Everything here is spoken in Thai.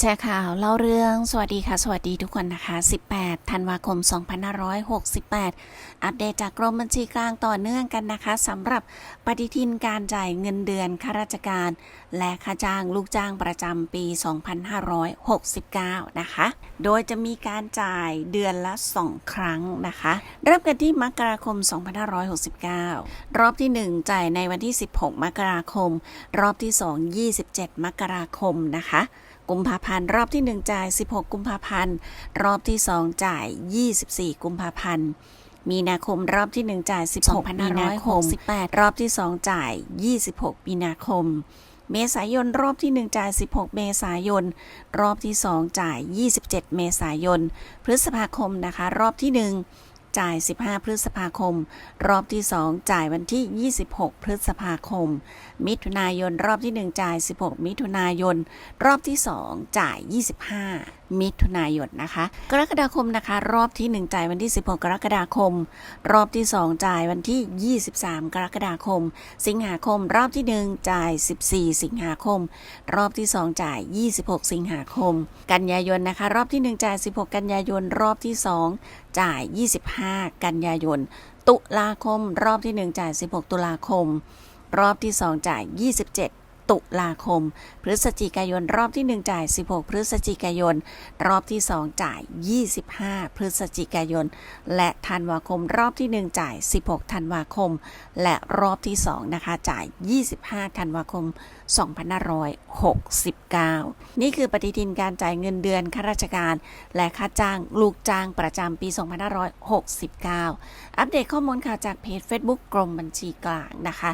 แชร์ข่าวเล่าเรื่องสวัสดีค่ะ สวัสดีทุกคนนะคะ 18 ธันวาคม 2568 อัปเดตจากกรมบัญชีกลางต่อเนื่องกันนะคะสำหรับปฏิทินการจ่ายเงินเดือนข้าราชการ และค่าจ้างลูกจ้างประจำปี 2569 นะคะ โดยจะมีการจ่ายเดือนละ 2 ครั้งนะคะ เริ่มกันที่มกราคม 2569 รอบที่ 1 จ่ายในวันที่ 16 มกราคม รอบที่ 2 27 มกราคมนะคะ กุมภาพันธ์รอบที่ 1 จ่าย 16 กุมภาพันธ์ รอบที่ 2 จ่าย 24 กุมภาพันธ์ มีนาคมรอบที่ 1 จ่าย 16มีนาคมรอบที่ 2 จ่าย 26 มีนาคม เมษายนรอบที่ 1 จ่าย 16 เมษายน รอบที่ 2 จ่าย 27 เมษายน พฤษภาคมนะคะ รอบที่ 1 จ่าย 15 พฤษภาคม รอบที่ 2 จ่ายวันที่ 26 พฤษภาคม มิถุนายนรอบที่ 1 จ่าย 16 มิถุนายน รอบที่ 2 จ่าย 25มิถุนายนนะคะ กรกฎาคมนะคะ รอบที่ 1 จ่ายวันที่ 16 กรกฎาคม รอบที่ 2 จ่ายวันที่ 23 กรกฎาคม สิงหาคม รอบที่ 1 จ่าย 14 สิงหาคม รอบที่ 2 จ่าย 26 สิงหาคม กันยายนนะคะ รอบที่ 1 จ่าย 16 กันยายน รอบที่ 2 จ่าย 25 กันยายน ตุลาคม รอบที่ 1 จ่าย 16 ตุลาคม รอบที่ 2 จ่าย 27 ตุลาคม พฤศจิกายน รอบที่ 1 จ่าย 16 พฤศจิกายน รอบที่ 2 จ่าย 25 พฤศจิกายน และธันวาคม รอบที่ 1 จ่าย 16 ธันวาคม และรอบที่ 2 นะคะ จ่าย 25 ธันวาคม 2569 นี่คือปฏิทินการจ่ายเงินเดือนข้าราชการ และค่าจ้างลูกจ้างประจำปี 2569 อัปเดตข้อมูลข่าวจากเพจ Facebook กรมบัญชีกลางนะคะ